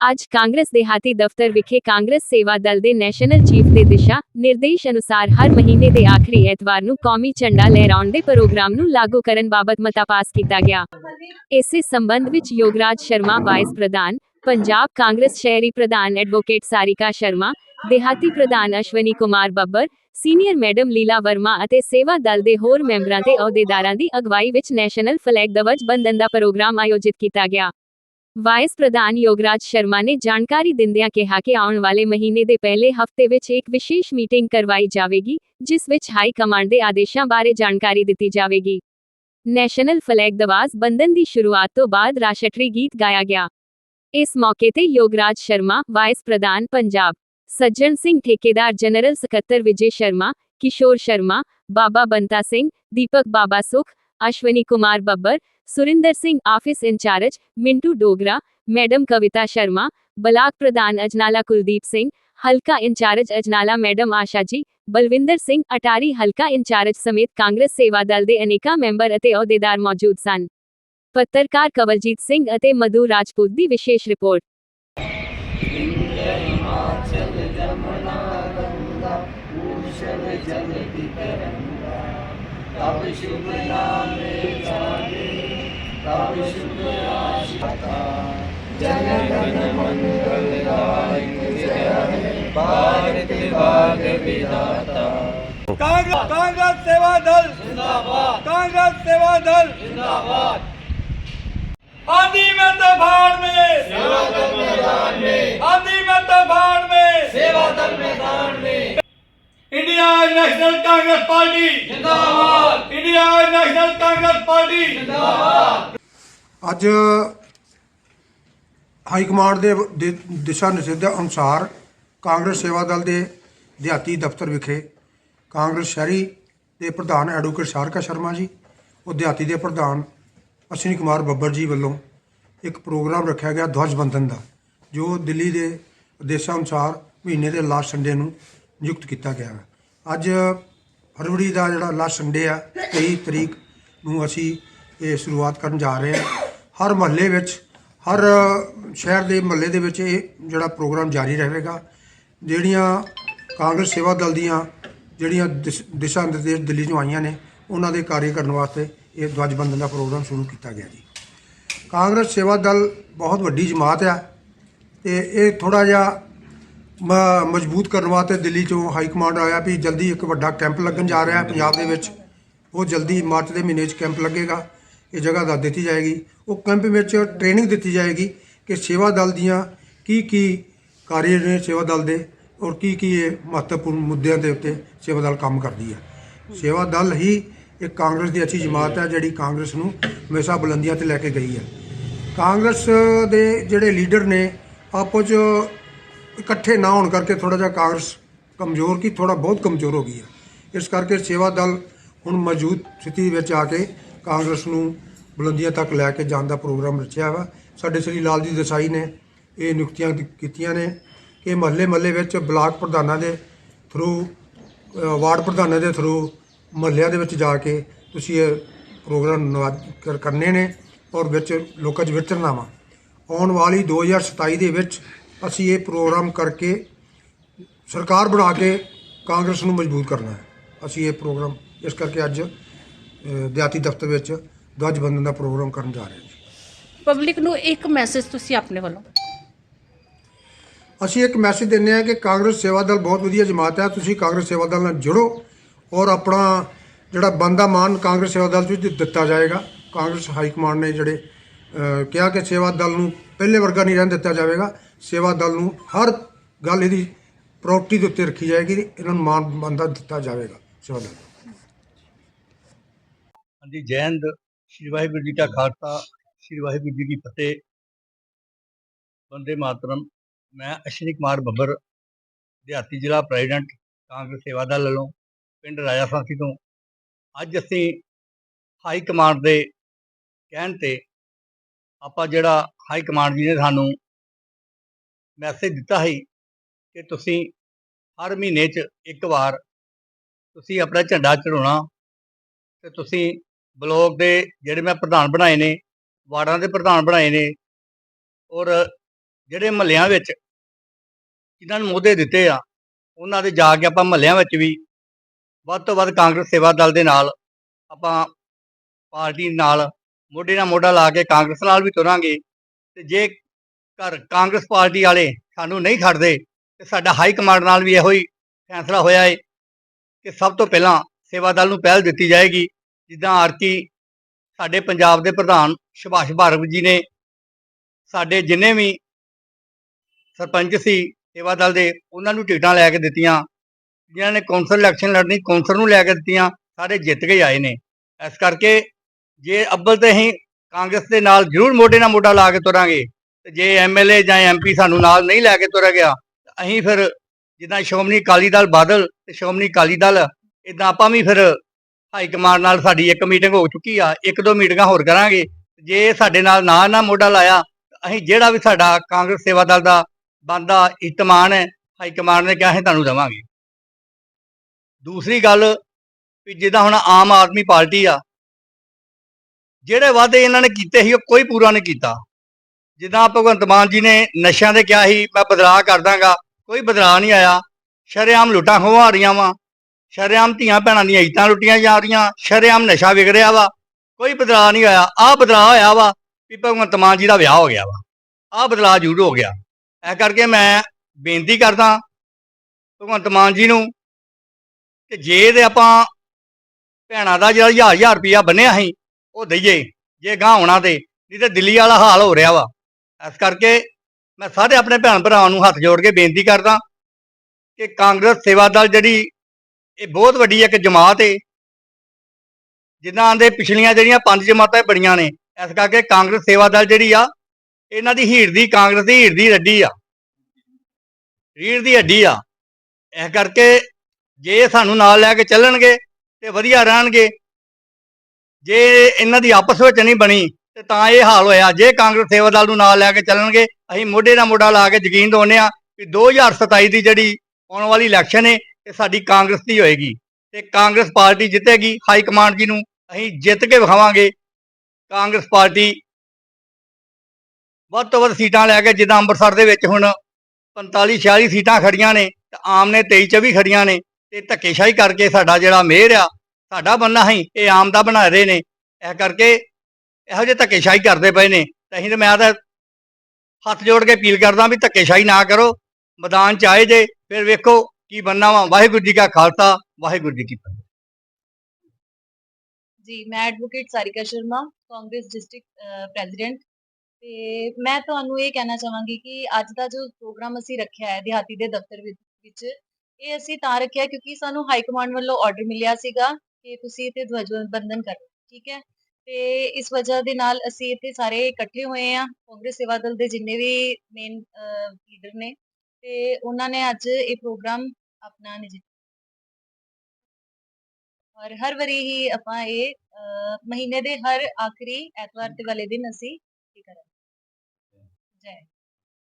ਅੱਜ ਕਾਂਗਰਸ ਦੇਹਾਤੀ ਦਫ਼ਤਰ ਵਿਖੇ ਕਾਂਗਰਸ ਸੇਵਾ ਦਲ ਦੇ ਨੈਸ਼ਨਲ ਚੀਫ ਦੇ ਦਿਸ਼ਾ ਨਿਰਦੇਸ਼ ਅਨੁਸਾਰ ਹਰ ਮਹੀਨੇ ਦੇ ਆਖਰੀ ਐਤਵਾਰ ਨੂੰ ਕੌਮੀ ਝੰਡਾ ਲਹਿਰਾਉਣ ਦੇ ਪ੍ਰੋਗਰਾਮ ਨੂੰ ਲਾਗੂ ਕਰਨ ਬਾਬਤ ਮਤਾ ਪਾਸ ਕੀਤਾ ਗਿਆ। ਇਸੇ ਸੰਬੰਧ ਵਿੱਚ ਯੋਗਰਾਜ ਸ਼ਰਮਾ, ਵਾਈਸ ਪ੍ਰਧਾਨ, ਪੰਜਾਬ ਕਾਂਗਰਸ ਸ਼ਹਿਰੀ ਪ੍ਰਧਾਨ ਐਡਵੋਕੇਟ ਸਾਰਿਕਾ ਸ਼ਰਮਾ, ਦੇਹਾਤੀ ਪ੍ਰਧਾਨ ਅਸ਼ਵਨੀ ਕੁਮਾਰ ਬੱਬਰ, ਸੀਨੀਅਰ ਮੈਡਮ ਲੀਲਾ ਵਰਮਾ ਅਤੇ ਸੇਵਾ ਦਲ ਦੇ ਹੋਰ ਮੈਂਬਰਾਂ ਤੇ ਅਹੁਦੇਦਾਰਾਂ ਦੀ ਅਗਵਾਈ ਵਿੱਚ ਨੈਸ਼ਨਲ ਫਲੈਗ ਦਵਜ ਬੰਦਨ ਦਾ ਪ੍ਰੋਗਰਾਮ ਆਯੋਜਿਤ ਕੀਤਾ ਗਿਆ। ਵਾਈਸ ਪ੍ਰਧਾਨ ਯੋਗਰਾਜ ਸ਼ਰਮਾ ਨੇ ਜਾਣਕਾਰੀ ਦਿੰਦਿਆਂ ਕਿਹਾ ਕਿ ਆਉਣ ਵਾਲੇ ਮਹੀਨੇ ਦੇ ਪਹਿਲੇ ਹਫ਼ਤੇ ਵਿੱਚ ਇੱਕ ਵਿਸ਼ੇਸ਼ ਮੀਟਿੰਗ ਕਰਵਾਈ ਜਾਵੇਗੀ, ਜਿਸ ਵਿੱਚ ਹਾਈ ਕਮਾਂਡ ਦੇ ਆਦੇਸ਼ਾਂ ਬਾਰੇ ਜਾਣਕਾਰੀ ਦਿੱਤੀ ਜਾਵੇਗੀ। ਨੈਸ਼ਨਲ ਫਲੈਗ ਦਵਾਜ਼ ਬੰਦਨ ਦੀ ਸ਼ੁਰੂਆਤ ਤੋਂ ਬਾਅਦ ਰਾਸ਼ਟਰੀ ਗੀਤ ਗਾਇਆ ਗਿਆ। ਇਸ ਮੌਕੇ ਤੇ ਯੋਗਰਾਜ ਸ਼ਰਮਾ ਵਾਈਸ ਪ੍ਰਧਾਨ ਪੰਜਾਬ ਸੱਜਣ ਸਿੰਘ ਠੇਕੇਦਾਰ ਜਨਰਲ ਸਕੱਤਰ ਵਿਜੇ ਸ਼ਰਮਾ ਕਿਸ਼ੋਰ Sharma Baba Banta Singh Deepak Baba Sukh Ashwani Kumar Babbar Surinder Singh office in charge Mintu Dogra madam Kavita Sharma block ਪ੍ਰਧਾਨ ਅਜਨਾਲਾ ਕੁਲਦੀਪ ਸਿੰਘ ਹਲਕਾ ਇੰਚਾਰਜ ਅਜਨਾਲਾ ਮੈਡਮ ਆਸ਼ਾ ਜੀ ਬਲਵਿੰਦਰ ਸਿੰਘ ਅਟਾਰੀ ਹਲਕਾ ਇੰਚਾਰਜ ਸਮੇਤ ਕਾਂਗਰਸ ਸੇਵਾ ਦਲ ਦੇ ਅਨੇਕਾਂ ਮੈਂਬਰ ਅਤੇ ਅਹੁਦੇਦਾਰ ਮੌਜੂਦ ਸਨ ਪੱਤਰਕਾਰ ਕਵਲਜੀਤ ਸਿੰਘ ਅਤੇ ਮਧੂ ਰਾਜਪੂਤ ਦੀ ਵਿਸ਼ੇਸ਼ ਰਿਪੋਰਟ ਕਾਂਗਰਸ ਕਾਂਗਰਸ ਸੇਵਾ ਦਲ ਜਿੰਦਾਬਾਦ ਕਾਂਗਰਸ ਸੇਵਾ ਦਲ ਜਿੰਦਾਬਾਦ आंधी में तो भाड़ में सेवा दल मैदान में आंधी में तो भाड़ में सेवा दल मैदान में इंडिया नेशनल कांग्रेस पार्टी जिंदाबाद इंडिया नेशनल कांग्रेस पार्टी जिंदाबाद ਅੱਜ ਹਾਈ ਕਮਾਂਡ ਦੇ ਦੇ ਦਿਸ਼ਾ ਨਿਰਦੇਸ਼ਾਂ ਅਨੁਸਾਰ ਕਾਂਗਰਸ ਸੇਵਾ ਦਲ ਦੇ ਦਿਹਾਤੀ ਦਫ਼ਤਰ ਵਿਖੇ ਕਾਂਗਰਸ ਸ਼ਹਿਰੀ ਦੇ ਪ੍ਰਧਾਨ ਐਡਵੋਕੇਟ ਸਾਰਕਾ ਸ਼ਰਮਾ ਜੀ ਉਹ ਦਿਹਾਤੀ ਦੇ ਪ੍ਰਧਾਨ ਅਸ਼ਵਨੀ ਕੁਮਾਰ ਬੱਬਰ ਜੀ ਵੱਲੋਂ ਇੱਕ ਪ੍ਰੋਗਰਾਮ ਰੱਖਿਆ ਗਿਆ ਧਵਜ ਬੰਧਨ ਦਾ ਜੋ ਦਿੱਲੀ ਦੇ ਆਦੇਸ਼ਾਂ ਅਨੁਸਾਰ ਮਹੀਨੇ ਦੇ ਲਾਸਟ ਸੰਡੇ ਨੂੰ ਨਿਯੁਕਤ ਕੀਤਾ ਗਿਆ ਹੈ ਅੱਜ ਫਰਵਰੀ ਦਾ ਜਿਹੜਾ ਲਾਸਟ ਸੰਡੇ ਆ 23 ਤਰੀਕ ਨੂੰ ਅਸੀਂ ਇਹ ਸ਼ੁਰੂਆਤ ਕਰਨ ਜਾ ਰਹੇ ਹਾਂ। ਹਰ ਮਹੱਲੇ ਵਿੱਚ, ਹਰ ਸ਼ਹਿਰ ਦੇ ਮਹੱਲੇ ਦੇ ਵਿੱਚ ਇਹ ਜਿਹੜਾ ਪ੍ਰੋਗਰਾਮ ਜਾਰੀ ਰਹੇਗਾ, ਜਿਹੜੀਆਂ ਕਾਂਗਰਸ ਸੇਵਾ ਦਲ ਦੀਆਂ ਜਿਹੜੀਆਂ ਦਿਸ਼- ਦਿਸ਼ਾ ਨਿਰਦੇਸ਼ ਦਿੱਲੀ ਤੋਂ ਆਈਆਂ ਨੇ, ਉਹਨਾਂ ਦੇ ਕਾਰਜ ਕਰਨ ਵਾਸਤੇ ਇਹ ਧਵਜ ਬੰਧਨ ਦਾ ਪ੍ਰੋਗਰਾਮ ਸ਼ੁਰੂ ਕੀਤਾ ਗਿਆ ਜੀ। ਕਾਂਗਰਸ ਸੇਵਾ ਦਲ ਬਹੁਤ ਵੱਡੀ ਜਮਾਤ ਆ, ਤੇ ਇਹ ਥੋੜਾ ਜਿਹਾ ਮਜ਼ਬੂਤ ਕਰਨ ਵਾਸਤੇ ਦਿੱਲੀ ਚੋਂ ਹਾਈ ਕਮਾਂਡ ਆਇਆ ਵੀ ਜਲਦੀ ਇੱਕ ਵੱਡਾ ਕੈਂਪ ਲੱਗਣ ਜਾ ਰਿਹਾ ਹੈ ਪੰਜਾਬ ਦੇ ਵਿੱਚ। ਉਹ ਜਲਦੀ ਮਾਰਚ ਦੇ ਮਹੀਨੇ 'ਚ ਕੈਂਪ ਲੱਗੇਗਾ। ਇਹ ਜਗ੍ਹਾ ਦੱਸ ਦਿੱਤੀ ਜਾਏਗੀ। ਉਹ ਕੈਂਪ ਵਿੱਚ ਟ੍ਰੇਨਿੰਗ ਦਿੱਤੀ ਜਾਏਗੀ ਕਿ ਸੇਵਾ ਦਲ ਦੀਆਂ ਕੀ ਕੀ ਕਾਰਜ ਨੇ ਸੇਵਾ ਦਲ ਦੇ ਔਰ ਕੀ ਕੀ ਇਹ ਮਹੱਤਵਪੂਰਨ ਮੁੱਦਿਆਂ ਦੇ ਉੱਤੇ ਸੇਵਾ ਦਲ ਕੰਮ ਕਰਦੀ ਹੈ। ਸੇਵਾ ਦਲ ਹੀ ਇੱਕ ਕਾਂਗਰਸ ਦੀ ਅੱਛੀ ਜਮਾਤ ਹੈ ਜਿਹੜੀ ਕਾਂਗਰਸ ਨੂੰ ਹਮੇਸ਼ਾ ਬੁਲੰਦੀਆਂ ਤੇ ਲੈ ਕੇ ਗਈ ਹੈ। ਕਾਂਗਰਸ ਦੇ ਜਿਹੜੇ ਲੀਡਰ ਨੇ ਆਪੋ 'ਚ ਇਕੱਠੇ ਨਾ ਹੋਣ ਕਰਕੇ ਥੋੜਾ ਜਿਹਾ ਕਾਂਗਰਸ ਕਮਜ਼ੋਰ ਕੀ ਥੋੜਾ ਬਹੁਤ ਕਮਜ਼ੋਰ ਹੋ ਗਈ ਹੈ ਇਸ ਕਰਕੇ ਸੇਵਾ ਦਲ ਹੁਣ ਮੌਜੂਦ ਸਥਿਤੀ ਵਿੱਚ ਆ ਕੇ ਕਾਂਗਰਸ ਨੂੰ ਬੁਲੰਦੀਆਂ ਤੱਕ ਲੈ ਕੇ ਜਾਣ ਦਾ ਪ੍ਰੋਗਰਾਮ ਰਚਿਆ ਵਾ। ਸਾਡੇ ਸ੍ਰੀ ਲਾਲ ਜੀ ਦੇਸਾਈ ਨੇ ਇਹ ਨਿਯੁਕਤੀਆਂ ਕੀਤੀਆਂ ਨੇ ਕਿ ਮਹੱਲੇ ਮਹੱਲੇ ਵਿੱਚ ਬਲਾਕ ਪ੍ਰਧਾਨਾਂ ਦੇ ਥਰੂ ਵਾਰਡ ਪ੍ਰਧਾਨਾਂ ਦੇ ਥਰੂ ਮਹੱਲਿਆਂ ਦੇ ਵਿੱਚ ਜਾ ਕੇ ਤੁਸੀਂ ਇਹ ਪ੍ਰੋਗਰਾਮ ਨਵਾ- ਕਰਨੇ ਨੇ ਔਰ ਵਿੱਚ ਲੋਕਾਂ 'ਚ ਵਿਚਰਨਾ ਵਾ। ਆਉਣ ਵਾਲੀ 2027 ਦੇ ਵਿੱਚ ਅਸੀਂ ਇਹ ਪ੍ਰੋਗਰਾਮ ਕਰਕੇ ਸਰਕਾਰ ਬਣਾ ਕੇ ਕਾਂਗਰਸ ਨੂੰ ਮਜ਼ਬੂਤ ਕਰਨਾ ਹੈ। ਅਸੀਂ ਇਹ ਪ੍ਰੋਗਰਾਮ ਇਸ ਕਰਕੇ ਅੱਜ ਦਿਹਾਤੀ ਦਫ਼ਤਰ ਵਿੱਚ ਧਵਜ ਬੰਧਨ ਦਾ ਪ੍ਰੋਗਰਾਮ ਕਰਨ ਜਾ ਰਹੇ ਹਾਂ। ਪਬਲਿਕ ਨੂੰ ਇੱਕ ਮੈਸੇਜ ਤੁਸੀਂ ਆਪਣੇ ਵੱਲੋਂ? ਅਸੀਂ ਇੱਕ ਮੈਸੇਜ ਦਿੰਦੇ ਹਾਂ ਕਿ ਕਾਂਗਰਸ ਸੇਵਾ ਦਲ ਬਹੁਤ ਵਧੀਆ ਜਮਾਤ ਹੈ ਤੁਸੀਂ ਕਾਂਗਰਸ ਸੇਵਾ ਦਲ ਨਾਲ ਜੁੜੋ ਔਰ ਆਪਣਾ ਜਿਹੜਾ ਬੰਦਾ ਮਾਨ ਕਾਂਗਰਸ ਸੇਵਾ ਦਲ ਵਿੱਚ ਦਿੱਤਾ ਜਾਏਗਾ। ਕਾਂਗਰਸ ਹਾਈ ਕਮਾਂਡ ਨੇ ਜਿਹੜੇ ਕਿਹਾ ਕਿ ਸੇਵਾ ਦਲ ਨੂੰ ਪਹਿਲੇ ਵਰਗਾ ਨਹੀਂ ਰਹਿਣ ਦਿੱਤਾ ਜਾਵੇਗਾ। ਸੇਵਾ ਦਲ ਨੂੰ ਹਰ ਗੱਲ ਇਹਦੀ ਪ੍ਰਾਇੋਰਟੀ ਦੇ ਉੱਤੇ ਰੱਖੀ ਜਾਏਗੀ ਇਹਨਾਂ ਨੂੰ ਮਾਨ ਬੰਦਾ ਦਿੱਤਾ ਜਾਵੇਗਾ, ਸੇਵਾ ਦਲ ਹਾਂਜੀ, ਜੈ ਹਿੰਦ। ਸ਼੍ਰੀ ਵਾਹਿਗੁਰੂ ਜੀ ਕਾ ਖਾਲਸਾ, ਸ਼੍ਰੀ ਵਾਹਿਗੁਰੂ ਜੀ ਕੀ ਫਤਿਹ। ਬੰਦੇ ਮਾਤਰਮ, ਮੈਂ ਅਸ਼ਵਨੀ ਕੁਮਾਰ ਬੱਬਰ, ਦਿਹਾਤੀ ਜ਼ਿਲ੍ਹਾ ਪ੍ਰੈਜ਼ੀਡੈਂਟ, ਕਾਂਗਰਸ ਸੇਵਾ ਦਲ ਵੱਲੋਂ ਪਿੰਡ ਰਾਜਾ ਸਾਂਸੀ ਤੋਂ। ਅੱਜ ਅਸੀਂ ਹਾਈ ਕਮਾਂਡ ਦੇ ਕਹਿਣ ਤੇ ਆਪਾਂ ਜਿਹੜਾ ਹਾਈ ਕਮਾਂਡ ਜੀ ਨੇ ਸਾਨੂੰ ਮੈਸੇਜ ਦਿੱਤਾ ਸੀ ਕਿ ਤੁਸੀਂ ਹਰ ਮਹੀਨੇ 'ਚ ਇੱਕ ਵਾਰ ਤੁਸੀਂ ਆਪਣਾ ਝੰਡਾ ਚੜਾਉਣਾ ਤੇ ਤੁਸੀਂ ਬਲਾਕ ਦੇ ਜਿਹੜੇ ਮੈਂ ਪ੍ਰਧਾਨ ਬਣਾਏ ਨੇ, ਵਾਰਡਾਂ ਦੇ ਪ੍ਰਧਾਨ ਬਣਾਏ ਨੇ ਔਰ ਜਿਹੜੇ ਮਹੱਲਿਆਂ ਵਿੱਚ ਜਿਨ੍ਹਾਂ ਨੂੰ ਮੋਹਦੇ ਦਿੱਤੇ ਆ, ਉਹਨਾਂ ਦੇ ਜਾ ਕੇ ਆਪਾਂ ਮਹੱਲਿਆਂ ਵਿੱਚ ਵੀ ਵੱਧ ਤੋਂ ਵੱਧ ਕਾਂਗਰਸ ਸੇਵਾ ਦਲ ਦੇ ਨਾਲ ਆਪਾਂ ਪਾਰਟੀ ਨਾਲ ਮੋਢੇ ਨਾਲ ਮੋਢਾ ਲਾ ਕੇ ਕਾਂਗਰਸ ਨਾਲ ਵੀ ਤੁਰਾਂਗੇ ਤੇ ਜੇ ਘਰ ਕਾਂਗਰਸ ਪਾਰਟੀ ਵਾਲੇ ਸਾਨੂੰ ਨਹੀਂ ਛੱਡਦੇ ਤੇ ਸਾਡਾ ਹਾਈ ਕਮਾਂਡ ਨਾਲ ਵੀ ਇਹੋ ਹੀ ਫੈਸਲਾ ਹੋਇਆ ਹੈ ਕਿ ਸਭ ਤੋਂ ਪਹਿਲਾਂ ਸੇਵਾ ਦਲ ਨੂੰ ਪਹਿਲ ਦਿੱਤੀ ਜਾਏਗੀ, ਜਿੱਦਾਂ ਆਰਤੀ ਸਾਡੇ ਪੰਜਾਬ ਦੇ ਪ੍ਰਧਾਨ ਸੁਭਾਸ਼ ਭਾਰਵ ਜੀ ਨੇ ਸਾਡੇ ਜਿੰਨੇ ਵੀ ਸਰਪੰਚ ਸੀ, ਸੇਵਾ ਦਲ ਦੇ, ਉਹਨਾਂ ਨੂੰ ਟਿਕਟਾਂ ਲੈ ਕੇ ਦਿੱਤੀਆਂ। ਜਿਨ੍ਹਾਂ ਨੇ ਕੌਂਸਲ ਇਲੈਕਸ਼ਨ ਲੜਨੀ, ਕੌਂਸਲ ਨੂੰ ਲੈ ਕੇ ਦਿੱਤੀਆਂ, ਸਾਰੇ ਜਿੱਤ ਕੇ ਆਏ ਨੇ। ਇਸ ਕਰਕੇ ਜੇ ਅੱਬਲ ਤੇ ਅਸੀਂ ਕਾਂਗਰਸ ਦੇ ਨਾਲ ਜ਼ਰੂਰ ਮੋਢੇ ਨਾਲ ਮੋਢਾ ਲਾ ਕੇ ਤੁਰਾਂਗੇ ਤੇ ਜੇ ਐਮਐਲਏ ਜਾਂ ਐਮਪੀ ਸਾਨੂੰ ਨਾਲ ਨਹੀਂ ਲੈ ਕੇ ਤੁਰਿਆ ਗਿਆ ਅਸੀਂ ਫਿਰ ਜਿੱਦਾਂ ਸ਼੍ਰੋਮਣੀ ਅਕਾਲੀ ਦਲ ਬਾਦਲ ਤੇ ਸ਼੍ਰੋਮਣੀ ਅਕਾਲੀ ਦਲ ਇਦਾਂ ਆਪਾਂ ਵੀ ਫਿਰ ਹਾਈ ਕਮਾਂਡ ਨਾਲ ਸਾਡੀ ਇੱਕ ਮੀਟਿੰਗ ਹੋ ਚੁੱਕੀ ਆ, ਇੱਕ ਦੋ ਮੀਟਿੰਗਾਂ ਹੋਰ ਕਰਾਂਗੇ। ਜੇ ਸਾਡੇ ਨਾਲ ਨਾ ਨਾ ਮੋਢਾ ਲਾਇਆ ਅਸੀਂ ਜਿਹੜਾ ਵੀ ਸਾਡਾ ਕਾਂਗਰਸ ਸੇਵਾ ਦਲ ਦਾ ਬੰਦਾ ਇਤਮਾਨ ਹੈ, ਹਾਈ ਕਮਾਂਡ ਨੇ ਕਿਹਾ ਅਸੀਂ ਤੁਹਾਨੂੰ ਦੇਵਾਂਗੇ। ਦੂਸਰੀ ਗੱਲ ਵੀ ਜਿੱਦਾਂ ਹੁਣ ਆਮ ਆਦਮੀ ਪਾਰਟੀ ਆ, ਜਿਹੜੇ ਵਾਅਦੇ ਇਹਨਾਂ ਨੇ ਕੀਤੇ ਸੀ, ਉਹ ਕੋਈ ਪੂਰਾ ਨਹੀਂ ਕੀਤਾ। ਜਿੱਦਾਂ ਭਗਵੰਤ ਮਾਨ ਜੀ ਨੇ ਨਸ਼ਿਆਂ ਦੇ ਕਿਹਾ ਸੀ, ਮੈਂ ਬਦਲਾਅ ਕਰ ਦਾਂਗਾ। ਕੋਈ ਬਦਲਾਅ ਨਹੀਂ ਆਇਆ। ਸ਼ਰੇਆਮ ਲੁੱਟਾਂ ਖੋਹਾਂ ਆ ਰਹੀਆਂ ਵਾ। ਸ਼ਰੇਆਮ ਧੀਆਂ ਭੈਣਾਂ ਦੀਆਂ ਇੱਜ਼ਤਾਂ ਲੁੱਟੀਆਂ ਜਾ ਰਹੀਆਂ। ਸ਼ਰੇਆਮ ਨਸ਼ਾ ਵਿਕ ਰਿਹਾ ਵਾ। ਕੋਈ ਬਦਲਾਅ ਨਹੀਂ ਆਇਆ। ਆਹ ਬਦਲਾਅ ਹੋਇਆ ਵਾ ਵੀ ਭਗਵੰਤ ਮਾਨ ਜੀ ਦਾ ਵਿਆਹ ਹੋ ਗਿਆ ਵਾ। ਆਹ ਬਦਲਾਅ ਜ਼ਰੂਰ ਹੋ ਗਿਆ। ਇਹ ਕਰਕੇ ਮੈਂ ਬੇਨਤੀ ਕਰਦਾ ਭਗਵੰਤ ਮਾਨ ਜੀ ਨੂੰ ਕਿ ਜੇ ਤੇ ਆਪਾਂ ਭੈਣਾਂ ਦਾ ਜਿਹੜਾ ਹਜ਼ਾਰ ਹਜ਼ਾਰ ਰੁਪਇਆ ਬੰਨਿਆ ਸੀ, ਉਹ ਦਈਏ। ਜੇ ਗਾਂ ਹੋਣਾ ਤੇ, ਨਹੀਂ ਤੇ ਦਿੱਲੀ ਵਾਲਾ ਹਾਲ ਹੋ ਰਿਹਾ ਵਾ। ਇਸ ਕਰਕੇ ਮੈਂ ਸਾਰੇ ਆਪਣੇ ਭੈਣ ਭਰਾਵਾਂ ਨੂੰ ਹੱਥ ਜੋੜ ਕੇ ਬੇਨਤੀ ਕਰਦਾ ਕਿ ਕਾਂਗਰਸ ਸੇਵਾ ਦਲ ਜਿਹੜੀ, ਇਹ ਬਹੁਤ ਵੱਡੀ ਇੱਕ ਜਮਾਤ ਏ। ਜਿੱਦਾਂ ਦੇ ਪਿਛਲੀਆਂ ਜਿਹੜੀਆਂ ਪੰਜ ਜਮਾਤਾਂ ਬੜੀਆਂ ਨੇ, ਇਸ ਕਰਕੇ ਕਾਂਗਰਸ ਸੇਵਾ ਦਲ ਜਿਹੜੀ ਆ, ਇਹਨਾਂ ਦੀ ਹੀਰ ਦੀ ਕਾਂਗਰਸ ਦੀ ਹੀਰ ਦੀ ਰੱਡੀ ਆ। ਹੀਰ ਦੀ ਹੱਡੀ ਆ। ਇਸ ਕਰਕੇ ਜੇ ਸਾਨੂੰ ਨਾਲ ਲੈ ਕੇ ਚੱਲਣਗੇ ਤੇ ਵਧੀਆ ਰਹਿਣਗੇ। ਜੇ ਇਹਨਾਂ ਦੀ ਆਪਸ ਵਿੱਚ ਨਹੀਂ ਬਣੀ ਤੇ ਤਾਂ ਇਹ ਹਾਲ ਹੋਇਆ। ਜੇ ਕਾਂਗਰਸ ਸੇਵਾ ਦਲ ਨੂੰ ਨਾਲ ਲੈ ਕੇ ਚੱਲਣਗੇ, ਅਸੀਂ ਮੋਢੇ ਨਾਲ ਮੋਢਾ ਲਾ ਕੇ ਯਕੀਨ ਦਵਾਉਂਦੇ ਆ ਕਿ 2027 ਦੀ ਜਿਹੜੀ ਆਉਣ ਵਾਲੀ ਇਲੈਕਸ਼ਨ ਹੈ ਇਹ ਸਾਡੀ ਕਾਂਗਰਸ ਦੀ ਹੋਏਗੀ। ਤੇ ਕਾਂਗਰਸ ਪਾਰਟੀ ਜਿੱਤੇਗੀ, ਹਾਈ ਕਮਾਂਡ ਜੀ ਨੂੰ ਅਸੀਂ ਜਿੱਤ ਕੇ ਵਿਖਾਵਾਂਗੇ। ਕਾਂਗਰਸ ਪਾਰਟੀ ਵੱਧ ਤੋਂ ਵੱਧ ਸੀਟਾਂ ਲੈ ਕੇ, ਜਿੱਦਾਂ ਅੰਮ੍ਰਿਤਸਰ ਦੇ ਵਿੱਚ ਹੁਣ 45 46 ਸੀਟਾਂ ਖੜੀਆਂ ਨੇ, ਤੇ ਆਮ ਨੇ 23 24 ਖੜੀਆਂ ਨੇ, ਤੇ ਧੱਕੇਸ਼ਾਹੀ ਕਰਕੇ ਸਾਡਾ ਜਿਹੜਾ ਮੇਅਰ ਆ, ਸਾਡਾ ਬੰਨਾ ਹੀ ਇਹ ਆਮ ਦਾ ਬਣਾ ਰਹੇ ਨੇ। ਇਹ ਕਰਕੇ ਇਹੋ ਜਿਹੇ ਧੱਕੇਸ਼ਾਹੀ ਕਰਦੇ ਪਏ ਨੇ, ਤੇ ਅਸੀਂ ਤੇ ਮੈਂ ਤਾਂ ਹੱਥ ਜੋੜ ਕੇ ਅਪੀਲ ਕਰਦਾ ਵੀ ਧੱਕੇਸ਼ਾਹੀ ਨਾ ਕਰੋ, ਮੈਦਾਨ ਚ ਆਏ ਜੇ, ਫਿਰ ਵੇਖੋ ਕੀ ਬੰਨਾ ਵਾ। ਵਾਹਿਗੁਰੂ ਜੀ ਕਾ ਖਾਲਸਾ, ਵਾਹਿਗੁਰੂ ਜੀ ਕੀ ਫਤਿਹ। ਜੀ, ਮੈਂ advocate Sarika Sharma, Congress district president ਤੇ ਮੈਂ ਤੁਹਾਨੂੰ ਇਹ ਕਹਿਣਾ ਚਾਹਾਂਗੀ ਕਿ ਅੱਜ ਦਾ ਜੋ ਪ੍ਰੋਗਰਾਮ ਅਸੀਂ ਰੱਖਿਆ ਹੈ ਦਿਹਾਤੀ ਦੇ ਦਫ਼ਤਰ ਵਿੱਚ, ਇਹ ਅਸੀਂ ਤਾਂ ਰੱਖਿਆ ਕਿਉਂਕਿ ਸਾਨੂੰ ਹਾਈ ਕਮਾਂਡ ਵੱਲੋਂ ਆਰਡਰ ਮਿਲਿਆ ਸੀਗਾ ਕਿ ਤੁਸੀਂ ਇੱਥੇ ਧਵਜ ਬੰਦਨ ਕਰੋ, ਠੀਕ ਹੈ? ਤੇ ਇਸ ਵਜ੍ਹਾ ਦੇ ਨਾਲ ਅਸੀਂ ਇੱਥੇ ਸਾਰੇ ਇਕੱਠੇ ਹੋਏ ਆ ਕਾਂਗਰਸ ਸੇਵਾ ਦਲ ਦੇ ਜਿੰਨੇ ਵੀ ਮੇਨ ਲੀਡਰ ਨੇ ਤੇ ਉਹਨਾਂ ਨੇ ਅੱਜ ਇਹ ਪ੍ਰੋਗਰਾਮ ਆਪਣਾ ਨਿਜੀ ਔਰ ਹਰ ਵਾਰੀ ਹੀ ਆਪਾਂ ਇਹ ਅਹ, ਮਹੀਨੇ ਦੇ ਹਰ ਆਖਰੀ ਐਤਵਾਰ ਤੇ ਵਾਲੇ ਦਿਨ ਅਸੀਂ ਇਹ ਕਰਾਂਗੇ।